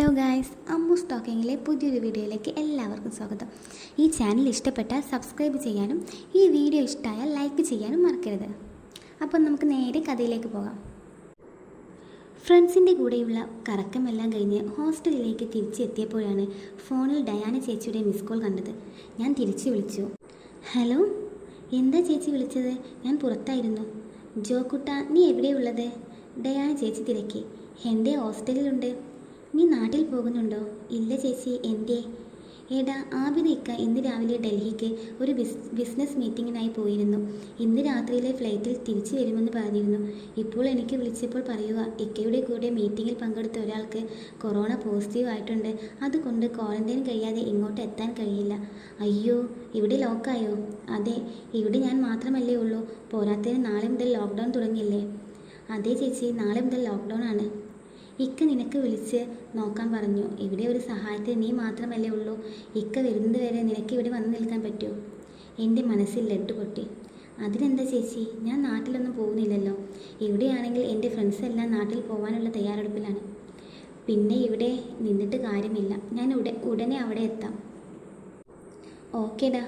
Hello guys Ammu സ്റ്റോക്കിങ്ങിലെ പുതിയൊരു വീഡിയോയിലേക്ക് എല്ലാവർക്കും സ്വാഗതം. ഈ ചാനൽ ഇഷ്ടപ്പെട്ടാൽ സബ്സ്ക്രൈബ് ചെയ്യാനും ഈ വീഡിയോ ഇഷ്ടമായാൽ ലൈക്ക് ചെയ്യാനും മറക്കരുത്. അപ്പം നമുക്ക് നേരെ കഥയിലേക്ക് പോകാം. ഫ്രണ്ട്സിന്റെ കൂടെയുള്ള കറക്കമെല്ലാം കഴിഞ്ഞ് ഹോസ്റ്റലിലേക്ക് തിരിച്ചെത്തിയപ്പോഴാണ് ഫോണിൽ ഡയാന ചേച്ചിയുടെ മിസ് കോൾ കണ്ടത്. ഞാൻ തിരിച്ചു വിളിച്ചു. ഹലോ എന്താ ചേച്ചി വിളിച്ചത്? ഞാൻ പുറത്തായിരുന്നു. ജോക്കുട്ട നീ എവിടെയുള്ളത് ഡയാന ചേച്ചി തിരക്കി. എന്റെ ഹോസ്റ്റലിലുണ്ട്. നീ നാട്ടിൽ പോകുന്നുണ്ടോ? ഇല്ല ചേച്ചി എന്തേ? ഏടാ ആബിദ ഇക്ക ഇന്ന് രാവിലെ ഡൽഹിക്ക് ഒരു ബിസ് ബിസിനസ് മീറ്റിങ്ങിനായി പോയിരുന്നു. ഇന്ന് രാത്രിയിലെ ഫ്ലൈറ്റിൽ തിരിച്ചു വരുമെന്ന് പറഞ്ഞിരുന്നു. ഇപ്പോൾ എനിക്ക് വിളിച്ചപ്പോൾ പറയുക ഇക്കയുടെ കൂടെ മീറ്റിങ്ങിൽ പങ്കെടുത്ത ഒരാൾക്ക് കൊറോണ പോസിറ്റീവ് ആയിട്ടുണ്ട്. അതുകൊണ്ട് ക്വാറന്റൈൻ കഴിയാതെ ഇങ്ങോട്ട് എത്താൻ കഴിയില്ല. അയ്യോ ഇവിടെ ലോക്കായോ? അതെ ഇവിടെ ഞാൻ മാത്രമല്ലേ ഉള്ളൂ. പോരാത്തതിന് നാളെ മുതൽ ലോക്ക്ഡൗൺ തുടങ്ങിയില്ലേ? അതെ ചേച്ചി നാളെ മുതൽ ലോക്ക്ഡൗൺ ആണ്. ഇക്ക നിനക്ക് വിളിച്ച് നോക്കാൻ പറഞ്ഞു. ഇവിടെ ഒരു സഹായത്തിന് നീ മാത്രമല്ലേ ഉള്ളൂ. ഇക്ക വരുന്നത് വരെ നിനക്ക് ഇവിടെ വന്നു നിൽക്കാൻ പറ്റുമോ എന്റെ മനസ്സിൽ ലഡ്ഡു പൊട്ടി. അതിനെന്താ ചേച്ചി? ഞാൻ നാട്ടിലൊന്നും പോകുന്നില്ലല്ലോ. ഇവിടെയാണെങ്കിൽ എന്റെ ഫ്രണ്ട്സ് എല്ലാം നാട്ടിൽ പോകാനുള്ള തയ്യാറെടുപ്പിലാണ്. പിന്നെ ഇവിടെ നിന്നിട്ട് കാര്യമില്ല. ഞാൻ ഉടൻ ഉടനെ അവിടെ എത്താം. ഓക്കേടാ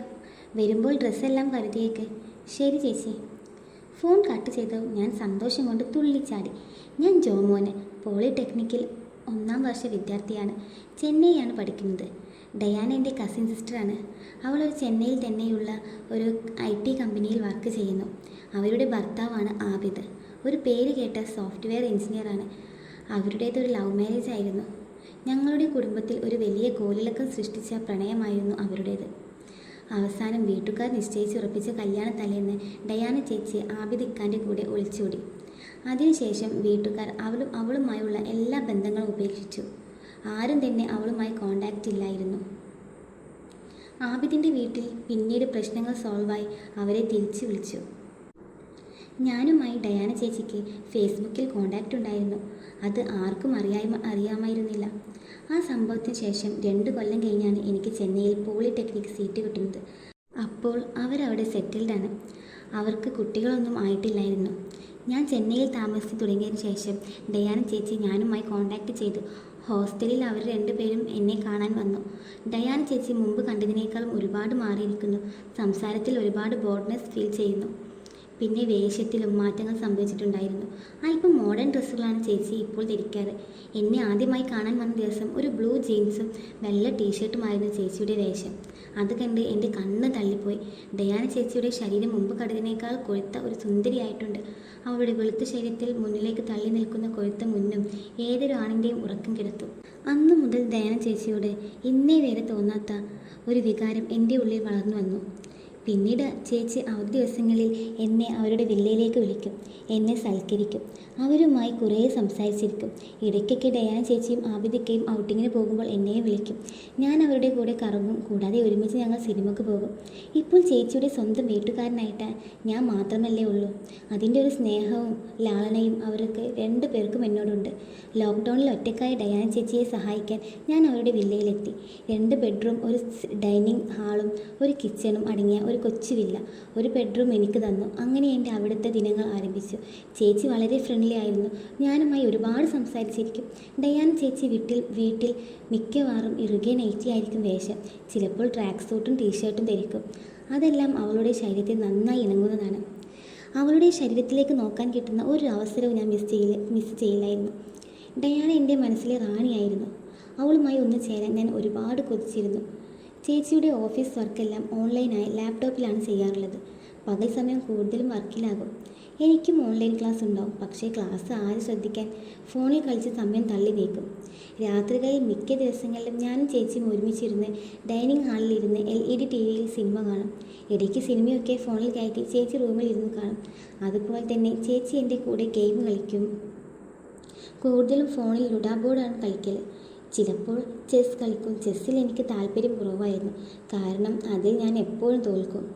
വരുമ്പോൾ ഡ്രസ്സെല്ലാം കരുതിയേക്ക്. ശരി ചേച്ചി. ഫോൺ കട്ട് ചെയ്തു ഞാൻ സന്തോഷം കൊണ്ട് തുള്ളിച്ചാടി. ഞാൻ ജോമോന്. പോളിടെക്നിക്കിൽ ഒന്നാം വർഷ വിദ്യാർത്ഥിയാണ്. ചെന്നൈയാണ് പഠിക്കുന്നത്. ഡയാന എന്റെ കസിൻ സിസ്റ്ററാണ് അവൾ ഒരു ചെന്നൈയിൽ തന്നെയുള്ള ഒരു ഐ ടി കമ്പനിയിൽ വർക്ക് ചെയ്യുന്നു. അവരുടെ ഭർത്താവാണ് ആബിദ്. ഒരു പേര് കേട്ട സോഫ്റ്റ്വെയർ എഞ്ചിനീയറാണ് അവരുടേതൊരു ലവ് മാരേജ് ആയിരുന്നു. ഞങ്ങളുടെ കുടുംബത്തിൽ ഒരു വലിയ കോലിളക്കം സൃഷ്ടിച്ച പ്രണയമായിരുന്നു അവരുടേത്. അവസാനം വീട്ടുകാർ നിശ്ചയിച്ചുറപ്പിച്ച കല്യാണ തലേന്ന് ഡയാന ചേച്ചി ആബിദ് ഇക്കാന്റെ കൂടെ ഒളിച്ചോടി. അതിനുശേഷം വീട്ടുകാർ അവളും അവളുമായുള്ള എല്ലാ ബന്ധങ്ങളും ഉപേക്ഷിച്ചു. ആരും തന്നെ അവളുമായി കോണ്ടാക്റ്റ് ഇല്ലായിരുന്നു. ആബിദിന്റെ വീട്ടിൽ പിന്നീട് പ്രശ്നങ്ങൾ സോൾവായി അവരെ തിരിച്ചു വിളിച്ചു. ഞാനുമായി ഡയാന ചേച്ചിക്ക് ഫേസ്ബുക്കിൽ കോണ്ടാക്റ്റ് ഉണ്ടായിരുന്നു. അത് ആർക്കും അറിയാമ അറിയാമായിരുന്നില്ല. ആ സംഭവത്തിന് ശേഷം രണ്ട് കൊല്ലം കഴിഞ്ഞാണ് എനിക്ക് ചെന്നൈയിൽ പോളിടെക്നിക് സീറ്റ് കിട്ടുന്നത്. അപ്പോൾ അവരവിടെ സെറ്റിൽഡാണ് അവർക്ക് കുട്ടികളൊന്നും ആയിട്ടില്ലായിരുന്നു. ഞാൻ ചെന്നൈയിൽ താമസിച്ച് തുടങ്ങിയതിന് ശേഷം ഡയാന ചേച്ചി ഞാനുമായി കോൺടാക്റ്റ് ചെയ്തു. ഹോസ്റ്റലിൽ അവർ രണ്ടുപേരും എന്നെ കാണാൻ വന്നു. ഡയാന ചേച്ചി മുമ്പ് കണ്ടതിനേക്കാളും ഒരുപാട് മാറിയിരിക്കുന്നു. സംസാരത്തിൽ ഒരുപാട് ബോർഡ്നെസ് ഫീൽ ചെയ്യുന്നു. പിന്നെ വേഷത്തിലും മാറ്റങ്ങൾ സംഭവിച്ചിട്ടുണ്ടായിരുന്നു. അല്പം മോഡേൺ ഡ്രസ്സുകളാണ് ചേച്ചി ഇപ്പോൾ ധരിക്കാറ്. എന്നെ ആദ്യമായി കാണാൻ വന്ന ദിവസം ഒരു ബ്ലൂ ജീൻസും വെള്ള ടീഷർട്ടുമായിരുന്നു ചേച്ചിയുടെ വേഷം. അത് കണ്ട് എന്റെ കണ്ണ് തള്ളിപ്പോയി. ഡയാന ചേച്ചിയുടെ ശരീരം മുമ്പ് കണ്ടതിനേക്കാൾ കൊഴുത്ത ഒരു സുന്ദരിയായിട്ടുണ്ട്. അവളുടെ വെളുത്ത ശരീരത്തിൽ മുന്നിലേക്ക് തള്ളി നിൽക്കുന്ന കൊഴുത്ത മുന്നും ഏതൊരു ആണിന്റെയും ഉറക്കം കിടത്തു. അന്നു മുതൽ ദയാന ചേച്ചിയോട് ഇന്നേ വരെ തോന്നാത്ത ഒരു വികാരം എന്റെ ഉള്ളിൽ വളർന്നു വന്നു. പിന്നീട് ചേച്ചി അവധി ദിവസങ്ങളിൽ എന്നെ അവരുടെ വില്ലയിലേക്ക് വിളിക്കും. എന്നെ സൽക്കരിക്കും. അവരുമായി കുറേ സംസാരിച്ചിരിക്കും. ഇടയ്ക്കൊക്കെ ഡയാന ചേച്ചിയും ആബിദിക്കയും ഔട്ടിങ്ങിന് പോകുമ്പോൾ എന്നെയും വിളിക്കും. ഞാൻ അവരുടെ കൂടെ കറങ്ങും. കൂടാതെ ഒരുമിച്ച് ഞങ്ങൾ സിനിമയ്ക്ക് പോകും. ഇപ്പോൾ ചേച്ചിയുടെ സ്വന്തം വീട്ടുകാരനായിട്ട് ഞാൻ മാത്രമല്ലേ ഉള്ളൂ. അതിന്റെ ഒരു സ്നേഹവും ലാളനയും അവർക്ക് രണ്ടു പേർക്കും എന്നോടുണ്ട്. ലോക്ക്ഡൗണിൽ ഒറ്റക്കായ ഡയാന ചേച്ചിയെ സഹായിക്കാൻ ഞാൻ അവരുടെ വില്ലയിലെത്തി. രണ്ട് ബെഡ്റൂം ഒരു ഡൈനിങ് ഹാളും ഒരു കിച്ചണും അടങ്ങിയ ഒരു കൊച്ചു വില്ല ഒരു ബെഡ്റൂം എനിക്ക് തന്നു. അങ്ങനെ എന്റെ അവിടുത്തെ ദിനങ്ങൾ ആരംഭിച്ചു. ചേച്ചി വളരെ ഫ്രണ്ട്ലി ആയിരുന്നു. ഞാനുമായി ഒരുപാട് സംസാരിച്ചിരിക്കും. ഡയാൻ ചേച്ചി വീട്ടിൽ വീട്ടിൽ മിക്കവാറും ഇറുകെ നൈറ്റി ആയിരിക്കും വേഷം. ചിലപ്പോൾ ട്രാക്ക് സൂട്ടും ടീഷർട്ടും ധരിക്കും. അതെല്ലാം അവളുടെ ശരീരത്തിൽ നന്നായി ഇണങ്ങുന്നതാണ്. അവളുടെ ശരീരത്തിലേക്ക് നോക്കാൻ കിട്ടുന്ന ഒരു അവസരവും ഞാൻ മിസ് ചെയ്യില്ല മിസ് ചെയ്യില്ലായിരുന്നു. ഡയാന എന്റെ മനസ്സിലെ റാണിയായിരുന്നു. അവളുമായി ഒന്ന് ചേരാൻ ഞാൻ ഒരുപാട് കൊതിച്ചിരുന്നു. ചേച്ചിയുടെ ഓഫീസ് വർക്കെല്ലാം ഓൺലൈനായി ലാപ്ടോപ്പിലാണ് ചെയ്യാറുള്ളത്. പകൽ സമയം കൂടുതലും വർക്കിലാകും. എനിക്കും ഓൺലൈൻ ക്ലാസ് ഉണ്ടാവും പക്ഷേ ക്ലാസ് ആര് ശ്രദ്ധിക്കാൻ? ഫോണിൽ കളിച്ച് സമയം തള്ളി നീക്കും. രാത്രികളിൽ മിക്ക ദിവസങ്ങളിലും ഞാനും ചേച്ചിയും ഒരുമിച്ചിരുന്ന് ഡൈനിങ് ഹാളിൽ ഇരുന്ന് എൽ ഇ ഡി ടി വിയിൽ സിനിമ കാണും. ഇടയ്ക്ക് സിനിമയൊക്കെ ഫോണിൽ കയറ്റി ചേച്ചി റൂമിൽ ഇരുന്ന് കാണും. അതുപോലെ തന്നെ ചേച്ചി എന്റെ കൂടെ ഗെയിം കളിക്കും. കൂടുതലും ഫോണിൽ ലുഡാബോർഡാണ് കളിക്കൽ ചിലപ്പോൾ ചെസ് കളിക്കും. ചെസ്സിൽ എനിക്ക് താല്പര്യം കുറവായിരുന്നു. കാരണം അതിൽ ഞാൻ എപ്പോഴും തോൽക്കും.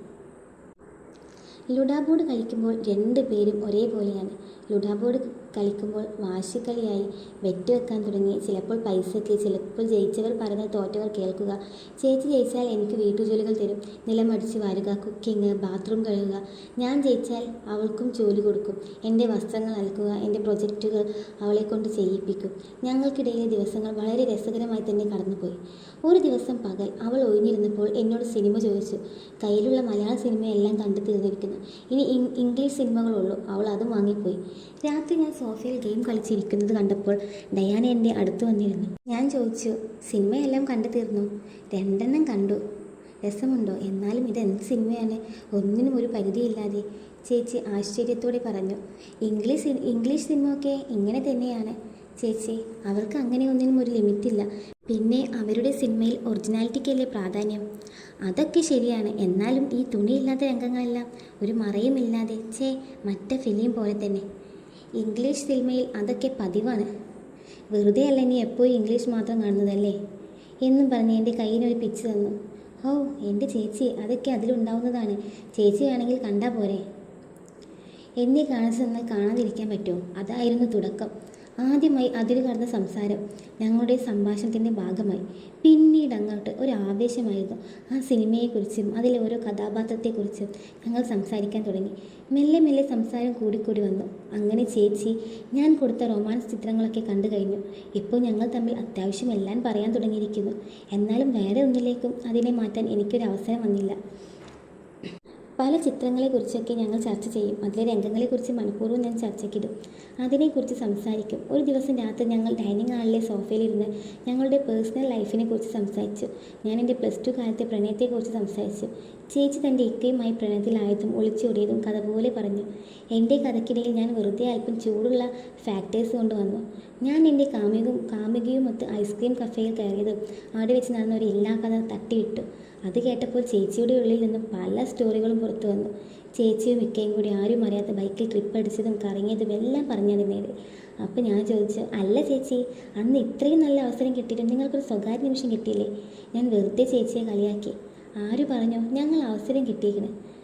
ലുഡാ ബോർഡ് കളിക്കുമ്പോൾ രണ്ട് പേരും ഒരേപോലെയാണ്. ലുഡാ ബോർഡ് കളിക്കുമ്പോൾ വാശിക്കളിയായി വെറ്റ് വെക്കാൻ തുടങ്ങി. ചിലപ്പോൾ പൈസയ്ക്ക് ചിലപ്പോൾ ജയിച്ചവർ പറയുന്ന തോറ്റവർ കേൾക്കുക. ചേച്ചി ജയിച്ചാൽ എനിക്ക് വീട്ടുജോലികൾ തരും. നിലമടിച്ച് വാരുക കുക്കിംഗ് ബാത്റൂം കഴുകുക. ഞാൻ ജയിച്ചാൽ അവൾക്കും ജോലി കൊടുക്കും. എന്റെ വസ്ത്രങ്ങൾ നൽകുക എന്റെ പ്രൊജക്റ്റുകൾ അവളെ കൊണ്ട് ചെയ്യിപ്പിക്കും. ഞങ്ങൾക്കിടയിലെ ദിവസങ്ങൾ വളരെ രസകരമായി തന്നെ കടന്നുപോയി. ഒരു ദിവസം പകൽ അവൾ ഒഴിഞ്ഞിരുന്നപ്പോൾ എന്നോട് സിനിമ ചോദിച്ചു. കയ്യിലുള്ള മലയാള സിനിമയെല്ലാം കണ്ടു തീർന്നിരിക്കുന്നു ഇനി ഇംഗ്ലീഷ് സിനിമകളുള്ളൂ. അവൾ അതും വാങ്ങിപ്പോയി. രാത്രി ഞാൻ സോഫയിൽ ഗെയിം കളിച്ചിരിക്കുന്നത് കണ്ടപ്പോൾ ഡയാന എന്റെ അടുത്ത് വന്നിരുന്നു. ഞാൻ ചോദിച്ചു സിനിമയെല്ലാം കണ്ടു തീർന്നു രണ്ടെണ്ണം കണ്ടു. രസമുണ്ടോ? എന്നാലും ഇത് എന്ത് സിനിമയാണ്? ഒന്നിനും ഒരു പരിധിയില്ലാതെ. ചേച്ചി ആശ്ചര്യത്തോടെ പറഞ്ഞു. ഇംഗ്ലീഷ് ഇംഗ്ലീഷ് സിനിമയൊക്കെ ഇങ്ങനെ തന്നെയാണ്. ചേച്ചി അവർക്ക് അങ്ങനെ ഒന്നിനും ഒരു ലിമിറ്റില്ല. പിന്നെ അവരുടെ സിനിമയിൽ ഒറിജിനാലിറ്റിക്കല്ലേ പ്രാധാന്യം? അതൊക്കെ ശരിയാണ്. എന്നാലും ഈ തുണിയില്ലാത്ത രംഗങ്ങളെല്ലാം ഒരു മറയുമില്ലാതെ ചേ മറ്റേ ഫിലിം പോലെ തന്നെ. ഇംഗ്ലീഷ് സിനിമയിൽ അതൊക്കെ പതിവാണ്. വെറുതെ അല്ല നീ എപ്പോഴും ഇംഗ്ലീഷ് മാത്രം കാണുന്നതല്ലേ? എന്നും പറഞ്ഞ് എന്റെ കയ്യിനൊരു പിച്ച് തന്നു. ഓ എന്റെ ചേച്ചി അതൊക്കെ അതിലുണ്ടാവുന്നതാണ്. ചേച്ചി വേണമെങ്കിൽ കണ്ടാൽ പോരെ. എന്നെ കാണിച്ചു തന്നാൽ കാണാതിരിക്കാൻ പറ്റുമോ? അതായിരുന്നു തുടക്കം. ആദ്യമായി അതിൽ കടന്ന സംസാരം ഞങ്ങളുടെ സംഭാഷണത്തിന്റെ ഭാഗമായി. പിന്നീട് അങ്ങോട്ട് ഒരു ആവേശമായിരുന്നു. ആ സിനിമയെക്കുറിച്ചും അതിലെ ഓരോ കഥാപാത്രത്തെക്കുറിച്ചും ഞങ്ങൾ സംസാരിക്കാൻ തുടങ്ങി. മെല്ലെ മെല്ലെ സംസാരം കൂടിക്കൂടി വന്നു. അങ്ങനെ ചേച്ചി ഞാൻ കൊടുത്ത റൊമാൻസ് ചിത്രങ്ങളൊക്കെ കണ്ടു കഴിഞ്ഞു. ഇപ്പോൾ ഞങ്ങൾ തമ്മിൽ അത്യാവശ്യം എല്ലാം പറയാൻ തുടങ്ങിയിരിക്കുന്നു. എന്നാലും വേറെ ഒന്നിലേക്കും അതിനെ മാറ്റാൻ എനിക്കൊരു അവസരം വന്നില്ല. പല ചിത്രങ്ങളെക്കുറിച്ചൊക്കെ ഞങ്ങൾ ചർച്ച ചെയ്യും. അതിലെ രംഗങ്ങളെക്കുറിച്ച് മനഃപൂർവം ഞാൻ ചർച്ചയ്ക്കിടും. അതിനെക്കുറിച്ച് സംസാരിക്കും. ഒരു ദിവസം രാത്രി ഞങ്ങൾ ഡൈനിങ് ഹാളിലെ സോഫയിലിരുന്ന് ഞങ്ങളുടെ പേഴ്സണൽ ലൈഫിനെ കുറിച്ച് സംസാരിച്ചു. ഞാൻ എന്റെ പ്ലസ് ടു കാലത്തെ പ്രണയത്തെക്കുറിച്ച് സംസാരിച്ചു. ചേച്ചി തന്റെ ഇക്കയുമായി പ്രണയത്തിലായതും ഒളിച്ചോടിയതും കഥ പോലെ പറഞ്ഞു. എന്റെ കഥയ്ക്കിടയിൽ ഞാൻ വെറുതെ അല്പം ചൂടുള്ള ഫാക്ടേഴ്സ് കൊണ്ടുവന്നു ഞാൻ എന്റെ കാമികും കാമുകിയുമൊത്ത് ഐസ്ക്രീം കഫേയിൽ കയറിയതും അവിടെ വെച്ച് നടന്ന ഒരു എല്ലാ കഥ തട്ടിയിട്ടു. അത് കേട്ടപ്പോൾ ചേച്ചിയുടെ ഉള്ളിൽ നിന്നും പല സ്റ്റോറികളും പുറത്തു വന്നു. ചേച്ചിയും മിക്കയും കൂടി ആരും അറിയാത്ത ബൈക്കിൽ ട്രിപ്പ് അടിച്ചതും കറങ്ങിയതും എല്ലാം പറഞ്ഞതിനേരെ അപ്പോൾ ഞാൻ ചോദിച്ചു അല്ല ചേച്ചി അന്ന് ഇത്രയും നല്ല അവസരം കിട്ടിയിട്ടും നിങ്ങൾക്കൊരു സ്വകാര്യ നിമിഷം കിട്ടിയില്ലേ? ഞാൻ വെറുതെ ചേച്ചിയെ കളിയാക്കി. ആര് പറഞ്ഞു? ഞങ്ങൾ അവസരം കിട്ടിയിരിക്കണേ അന്ന്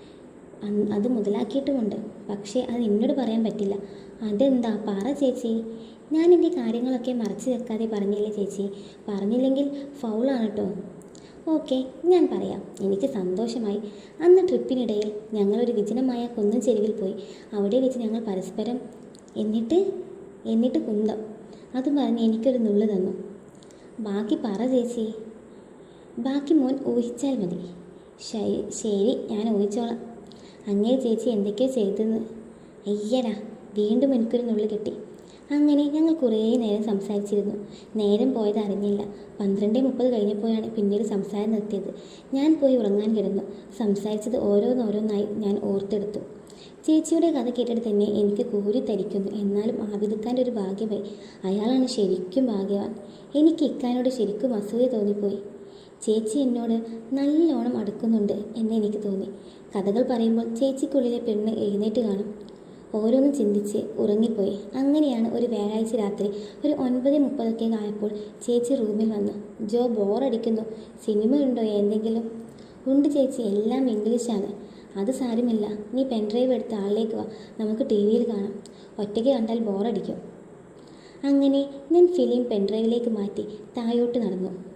അത് മുതലാക്കിയിട്ടുമുണ്ട്. പക്ഷേ അത് എന്നോട് പറയാൻ പറ്റില്ല. അതെന്താ? പറ ചേച്ചി. ഞാൻ എന്റെ കാര്യങ്ങളൊക്കെ മറച്ചു വെക്കാതെ പറഞ്ഞില്ലേ ചേച്ചി? പറഞ്ഞില്ലെങ്കിൽ ഫൗളാണ് കേട്ടോ ഓക്കെ ഞാൻ പറയാം. എനിക്ക് സന്തോഷമായി. അന്ന് ട്രിപ്പിനിടയിൽ ഞങ്ങളൊരു വിജനമായ കുന്നും ചെരുവിൽ പോയി. അവിടെ വെച്ച് ഞങ്ങൾ പരസ്പരം എന്നിട്ട് എന്നിട്ട് കുന്തം. അതും പറഞ്ഞ് എനിക്കൊരു നുള്ളു തന്നു. ബാക്കി പറ ചേച്ചി. ബാക്കി മോൻ ഊഹിച്ചാൽ മതി. ശരി ഞാൻ ഊഹിച്ചോളാം. അങ്ങേ ചേച്ചി എന്തൊക്കെയാ ചെയ്തെന്ന്. അയ്യടാ വീണ്ടും എനിക്കൊരു നുള്ളു കിട്ടി. അങ്ങനെ ഞങ്ങൾ കുറേ നേരം സംസാരിച്ചിരുന്നു. നേരം പോയത് അറിഞ്ഞില്ല. പന്ത്രണ്ട് മുപ്പത് കഴിഞ്ഞപ്പോഴാണ് പിന്നീട് സംസാരം നിർത്തിയത്. ഞാൻ പോയി ഉറങ്ങാൻ കിടന്നു. സംസാരിച്ചത് ഓരോന്നോരോന്നായി ഞാൻ ഓർത്തെടുത്തു. ചേച്ചിയുടെ കഥ കേട്ടിട്ട് തന്നെ എനിക്ക് കൂരി തരിക്കുന്നു. എന്നാലും ആബിദുഖാന്റെ ഒരു ഭാഗ്യമായി. അയാളാണ് ശരിക്കും ഭാഗ്യവാൻ. എനിക്ക് ഇക്കാനോട് ശരിക്കും അസൂയ തോന്നിപ്പോയി. ചേച്ചി എന്നോട് നല്ലോണം അടുക്കുന്നുണ്ട് എന്ന് എനിക്ക് തോന്നി. കഥകൾ പറയുമ്പോൾ ചേച്ചിക്കുള്ളിലെ പെണ്ണ് എഴുന്നേറ്റ് കാണും. ഓരോന്നും ചിന്തിച്ച് ഉറങ്ങിപ്പോയി. അങ്ങനെയാണ് ഒരു വ്യാഴാഴ്ച രാത്രി ഒരു ഒൻപത് മുപ്പതൊക്കെ ആയപ്പോൾ ചേച്ചി റൂമിൽ വന്നു. ജോ ബോറടിക്കുന്നു. സിനിമ ഉണ്ടോ എന്തെങ്കിലും? ഉണ്ട് ചേച്ചി എല്ലാം ഇംഗ്ലീഷാണ്. അത് സാരമില്ല. നീ പെൻഡ്രൈവ് എടുത്ത് ആളിലേക്ക് വാ. നമുക്ക് ടി വിയിൽ കാണാം. ഒറ്റയ്ക്ക് കണ്ടാൽ ബോറടിക്കും. അങ്ങനെ ഞാൻ ഫിലിം പെൻഡ്രൈവിലേക്ക് മാറ്റി താഴോട്ട് നടന്നു.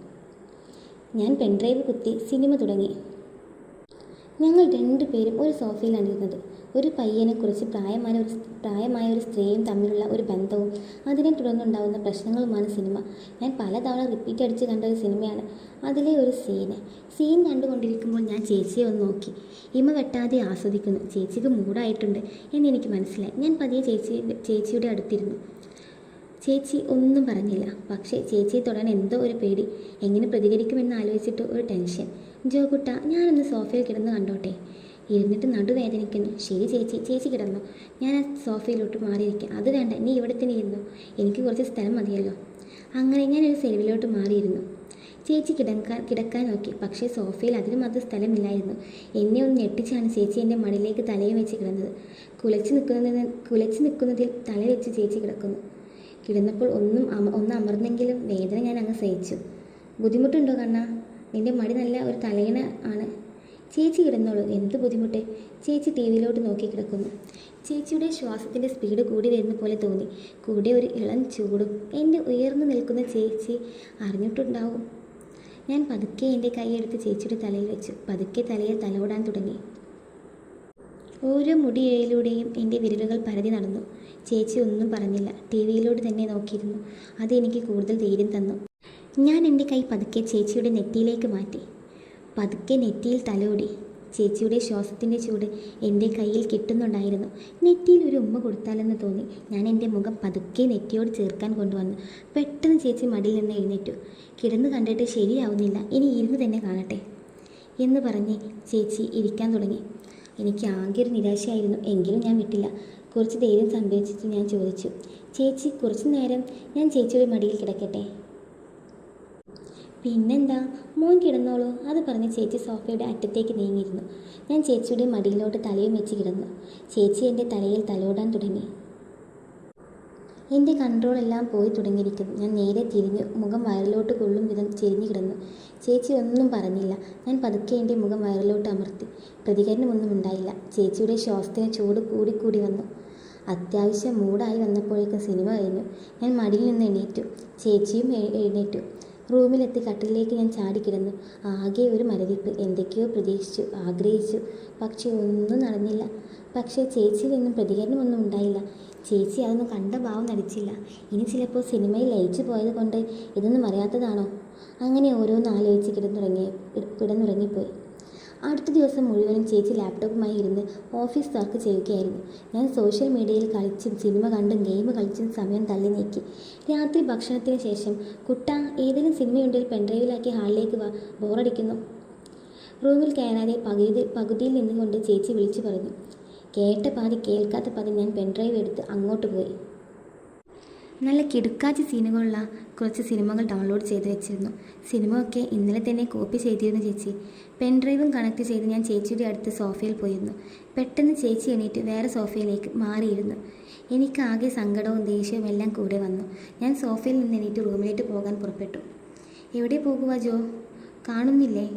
ഞാൻ പെൻഡ്രൈവ് കുത്തി സിനിമ തുടങ്ങി. ഞങ്ങൾ രണ്ടുപേരും ഒരു സോഫയിലാണ് ഇരുന്നത്. ഒരു പയ്യനെക്കുറിച്ച് പ്രായമായ ഒരു പ്രായമായ ഒരു സ്ത്രീയും തമ്മിലുള്ള ഒരു ബന്ധവും അതിനെ തുടർന്നുണ്ടാകുന്ന പ്രശ്നങ്ങളുമാണ് സിനിമ ഞാൻ പലതവണ റിപ്പീറ്റ് അടിച്ച് കണ്ട ഒരു സിനിമയാണ് അതിലെ ഒരു സീന് സീൻ കണ്ടുകൊണ്ടിരിക്കുമ്പോൾ ഞാൻ ചേച്ചിയെ ഒന്ന് നോക്കി. ഇമ വെട്ടാതെ ആസ്വദിക്കുന്നു. ചേച്ചിക്ക് മൂടായിട്ടുണ്ട് എന്നെനിക്ക് മനസ്സിലായി. ഞാൻ പതിയെ ചേച്ചി ചേച്ചിയുടെ അടുത്തിരുന്നു. ചേച്ചി ഒന്നും പറഞ്ഞില്ല. പക്ഷേ ചേച്ചിയെ തൊടാൻ എന്തോ ഒരു പേടി. എങ്ങനെ പ്രതികരിക്കുമെന്ന് ആലോചിച്ചിട്ട് ഒരു ടെൻഷൻ. ജോകുട്ട ഞാനൊന്ന് സോഫയിൽ കിടന്ന് കണ്ടോട്ടെ? ഇരുന്നിട്ട് നടുവേദനിക്കുന്നു. ശരി ചേച്ചി ചേച്ചി കിടന്നു. ഞാൻ ആ സോഫയിലോട്ട് മാറിയിരിക്കാം. അത് വേണ്ട നീ ഇവിടെ തന്നെ ഇരുന്നു. എനിക്ക് കുറച്ച് സ്ഥലം മതിയല്ലോ. അങ്ങനെ ഞാൻ ഒരു സെരുവിലോട്ട് മാറിയിരുന്നു. ചേച്ചി കിടക്കാൻ കിടക്കാൻ നോക്കി. പക്ഷേ സോഫയിൽ അതിനും അത് സ്ഥലമില്ലായിരുന്നു. എന്നെ ഒന്ന് ഞെട്ടിച്ചാണ് ചേച്ചി എന്റെ മടിയിലേക്ക് തലയും വെച്ച് കിടന്നത്. കുലച്ച് നിൽക്കുന്നതിന് കുലച്ച് നിൽക്കുന്നതിൽ തല വെച്ച് ചേച്ചി കിടക്കുന്നു. കിടന്നപ്പോൾ ഒന്നും ഒന്ന് അമർന്നെങ്കിലും വേദന ഞാൻ അങ്ങ് സഹിച്ചു. ബുദ്ധിമുട്ടുണ്ടോ കണ്ണ? നിന്റെ മടി നല്ല ഒരു തലയിണ ആണ്. ചേച്ചി കിടന്നോളൂ. എന്ത് ബുദ്ധിമുട്ട്? ചേച്ചി ടി വിയിലോട്ട് നോക്കി കിടക്കുന്നു. ചേച്ചിയുടെ ശ്വാസത്തിന്റെ സ്പീഡ് കൂടി വരുന്ന പോലെ തോന്നി. കൂടെ ഒരു ഇളം ചൂടും. എന്റെ ഉയർന്നു നിൽക്കുന്ന ചേച്ചി അറിഞ്ഞിട്ടുണ്ടാവും. ഞാൻ പതുക്കെ എന്റെ കൈയെടുത്ത് ചേച്ചിയുടെ തലയിൽ വെച്ചു. പതുക്കെ തലയിൽ തലോടാൻ തുടങ്ങി. ഓരോ മുടിയിഴയിലൂടെയും എന്റെ വിരലുകൾ പരതി നടന്നു. ചേച്ചി ഒന്നും പറഞ്ഞില്ല. ടി വിയിലൂടെ തന്നെ നോക്കിയിരുന്നു. അതെനിക്ക് കൂടുതൽ ധൈര്യം തന്നു. ഞാൻ എന്റെ കൈ പതുക്കെ ചേച്ചിയുടെ നെറ്റിയിലേക്ക് മാറ്റി. പതുക്കെ നെറ്റിയിൽ തലോടി. ചേച്ചിയുടെ ശ്വാസത്തിന്റെ ചൂട് എന്റെ കയ്യിൽ കിട്ടുന്നുണ്ടായിരുന്നു. നെറ്റിയിൽ ഒരു ഉമ്മ കൊടുത്താലെന്ന് തോന്നി. ഞാൻ എന്റെ മുഖം പതുക്കെ നെറ്റിയോട് ചേർക്കാൻ കൊണ്ടുവന്നു. പെട്ടെന്ന് ചേച്ചി മടിയിൽ നിന്ന് എഴുന്നേറ്റു. കിടന്ന് കണ്ടിട്ട് ശരിയാവുന്നില്ല. ഇനി ഇരുന്ന് തന്നെ കാണട്ടെ എന്ന് പറഞ്ഞ് ചേച്ചി ഇരിക്കാൻ തുടങ്ങി. എനിക്ക് ആകെ ഒരു നിരാശയായിരുന്നു. എങ്കിലും ഞാൻ വിട്ടില്ല. കുറച്ച് ധൈര്യം സംഭരിച്ചിട്ട് ഞാൻ ചോദിച്ചു. ചേച്ചി കുറച്ച് നേരം ഞാൻ ചേച്ചിയുടെ മടിയിൽ കിടക്കട്ടെ? പിന്നെന്താ? മോൻ കിടന്നോളൂ. അത് പറഞ്ഞ് ചേച്ചി സോഫയുടെ അറ്റത്തേക്ക് നീങ്ങിയിരുന്നു. ഞാൻ ചേച്ചിയുടെ മടിയിലോട്ട് തലയും വെച്ച് കിടന്നു. ചേച്ചി എന്റെ തലയിൽ തലോടാൻ തുടങ്ങി. എന്റെ കൺട്രോൾ എല്ലാം പോയി തുടങ്ങിയിരിക്കുന്നു. ഞാൻ നേരെ തിരിഞ്ഞു. മുഖം വയറിലോട്ട് കൊള്ളും വിധം ചെരിഞ്ഞു കിടന്നു ചേച്ചി ഒന്നും പറഞ്ഞില്ല. ഞാൻ പതുക്കെ എന്റെ മുഖം വയറിലോട്ട് അമർത്തി. പ്രതികരണമൊന്നും ഉണ്ടായില്ല. ചേച്ചിയുടെ ശ്വാസത്തിന് ചൂട് കൂടിക്കൂടി വന്നു. അത്യാവശ്യം മൂടായി വന്നപ്പോഴേക്കും സിനിമ കഴിഞ്ഞു. ഞാൻ മടിയിൽ നിന്ന് എണീറ്റു. ചേച്ചിയും എഴുന്നേറ്റു. റൂമിലെത്തി കട്ടിലേക്ക് ഞാൻ ചാടിക്കിടന്നു. ആകെ ഒരു മരവിപ്പ്. എന്തൊക്കെയോ പ്രതീക്ഷിച്ചു ആഗ്രഹിച്ചു. പക്ഷെ ഒന്നും നടന്നില്ല. പക്ഷേ ചേച്ചിയിൽ നിന്നും പ്രതികരണമൊന്നും ഉണ്ടായില്ല. ചേച്ചി അതൊന്നും കണ്ട ഭാവം നടിച്ചില്ല. ഇനി ചിലപ്പോൾ സിനിമയിൽ ലയിച്ചു പോയത് കൊണ്ട് ഇതൊന്നും അറിയാത്തതാണോ? അങ്ങനെ ഓരോന്ന് ആലോചിച്ച് കിടന്നുറങ്ങി കിടന്നുറങ്ങിപ്പോയി. അടുത്ത ദിവസം മുഴുവനും ചേച്ചി ലാപ്ടോപ്പുമായി ഇരുന്ന് ഓഫീസ് വർക്ക് ചെയ്യുകയായിരുന്നു. ഞാൻ സോഷ്യൽ മീഡിയയിൽ കളിച്ചും സിനിമ കണ്ടും ഗെയിം കളിച്ചും സമയം തള്ളി നീക്കി. രാത്രി ഭക്ഷണത്തിന് ശേഷം കുട്ട ഏതെങ്കിലും സിനിമയുണ്ടെങ്കിൽ പെൻഡ്രൈവിലാക്കി ഹാളിലേക്ക് വാ ബോറടിക്കുന്നു. റൂമിൽ കയറാതെ പകുതി പകുതിയിൽ നിന്നുകൊണ്ട് ചേച്ചി വിളിച്ചു പറഞ്ഞു. കേട്ട പാതി കേൾക്കാത്ത പാതി ഞാൻ പെൻഡ്രൈവ് എടുത്ത് അങ്ങോട്ട് പോയി. നല്ല കിടുക്കാച്ചി സീനുകളുള്ള കുറച്ച് സിനിമകൾ ഡൗൺലോഡ് ചെയ്ത് വെച്ചിരുന്നു. സിനിമ ഒക്കെ ഇന്നലെ തന്നെ കോപ്പി ചെയ്തിരുന്നു ചേച്ചി. പെൻഡ്രൈവും കണക്ട് ചെയ്ത് ഞാൻ ചേച്ചിയുടെ അടുത്ത് സോഫയിൽ പോയിരുന്നു. പെട്ടെന്ന് ചേച്ചി എണീറ്റ് വേറെ സോഫയിലേക്ക് മാറിയിരുന്നു. എനിക്ക് ആകെ സങ്കടവും ദേഷ്യവും എല്ലാം കൂടെ വന്നു. ഞാൻ സോഫയിൽ നിന്ന് എണീറ്റ് റൂമിലേക്ക് പോകാൻ പുറപ്പെട്ടു. എവിടെ പോകുക ജോ? കാണുന്നില്ലേ?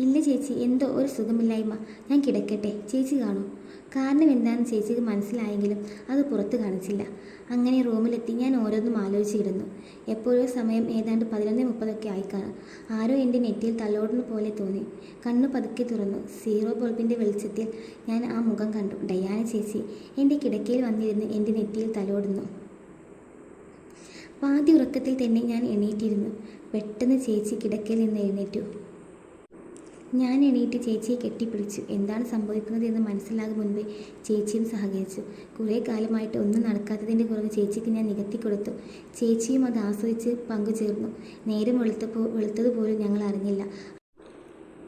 ഇല്ല ചേച്ചി എന്തോ ഒരു സുഖമില്ലായ്മ. ഞാൻ കിടക്കട്ടെ. ചേച്ചി കാണൂ. കാരണം എന്താണെന്ന് ചേച്ചിക്ക് മനസ്സിലായെങ്കിലും അത് പുറത്ത് കാണിച്ചില്ല. അങ്ങനെ റൂമിലെത്തി ഞാൻ ഓരോന്നും ആലോചിച്ചിരുന്നു. എപ്പോഴോ സമയം ഏതാണ്ട് പതിനൊന്ന് മുപ്പതൊക്കെ ആയി കാണും ആരോ എന്റെ നെറ്റിയിൽ തലോടുന്ന പോലെ തോന്നി. കണ്ണു പതുക്കെ തുറന്നു. സീറോ ബൾബിന്റെ വെളിച്ചത്തിൽ ഞാൻ ആ മുഖം കണ്ടു. ഡയാന ചേച്ചി എന്റെ കിടക്കയിൽ വന്നിരുന്ന് എന്റെ നെറ്റിയിൽ തലോടുന്നു. പാതി ഉറക്കത്തിൽ തന്നെ ഞാൻ എണീറ്റിരുന്നു. പെട്ടെന്ന് ചേച്ചി കിടക്കയിൽ നിന്ന് എഴുന്നേറ്റു. ഞാൻ എണീറ്റ് ചേച്ചിയെ കെട്ടിപ്പിടിച്ചു. എന്താണ് സംഭവിക്കുന്നത് എന്ന് മനസ്സിലാകും മുൻപേ ചേച്ചിയും സഹകരിച്ചു. കുറേ കാലമായിട്ട് ഒന്നും നടക്കാത്തതിന്റെ കുറവ് ചേച്ചിക്ക് ഞാൻ നികത്തി കൊടുത്തു. ചേച്ചിയും അത് ആസ്വദിച്ച് പങ്കുചേർന്നു. നേരം വെളുത്തപ്പോൾ വെളുത്തതുപോലും ഞങ്ങൾ അറിഞ്ഞില്ല.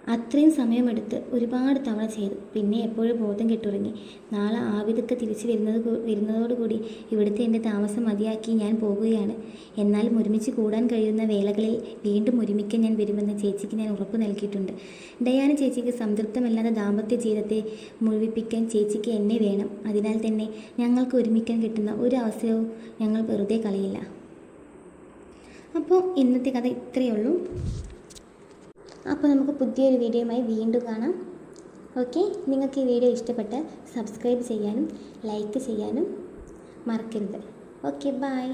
അത്രയും സമയമെടുത്ത് ഒരുപാട് തവണ ചെയ്തു. പിന്നെ എപ്പോഴും ബോധം കെട്ടുറങ്ങി. നാളെ ആവിതൊക്കെ തിരിച്ചു വരുന്നത് വരുന്നതോടുകൂടി ഇവിടുത്തെ എന്റെ താമസം മതിയാക്കി ഞാൻ പോകുകയാണ്. എന്നാലും ഒരുമിച്ച് കൂടാൻ കഴിയുന്ന വേളകളിൽ വീണ്ടും ഒരുമിക്കാൻ ഞാൻ വരുമെന്ന് ചേച്ചിക്ക് ഞാൻ ഉറപ്പ് നൽകിയിട്ടുണ്ട്. ഡയാന ചേച്ചിക്ക് സംതൃപ്തമല്ലാത്ത ദാമ്പത്യ ജീവിതത്തെ മുഴുവിപ്പിക്കാൻ ചേച്ചിക്ക് എന്നെ വേണം. അതിനാൽ തന്നെ ഞങ്ങൾക്ക് ഒരുമിക്കാൻ കിട്ടുന്ന ഒരു അവസരവും ഞങ്ങൾ വെറുതെ കളയില്ല. അപ്പോൾ ഇന്നത്തെ കഥ ഇത്രയേ ഉള്ളൂ. അപ്പോൾ നമുക്ക് പുതിയൊരു വീഡിയോയുമായി വീണ്ടും കാണാം. ഓക്കെ? നിങ്ങൾക്ക് ഈ വീഡിയോ ഇഷ്ടപ്പെട്ട് സബ്സ്ക്രൈബ് ചെയ്യാനും ലൈക്ക് ചെയ്യാനും മറക്കരുത്. Okay bye.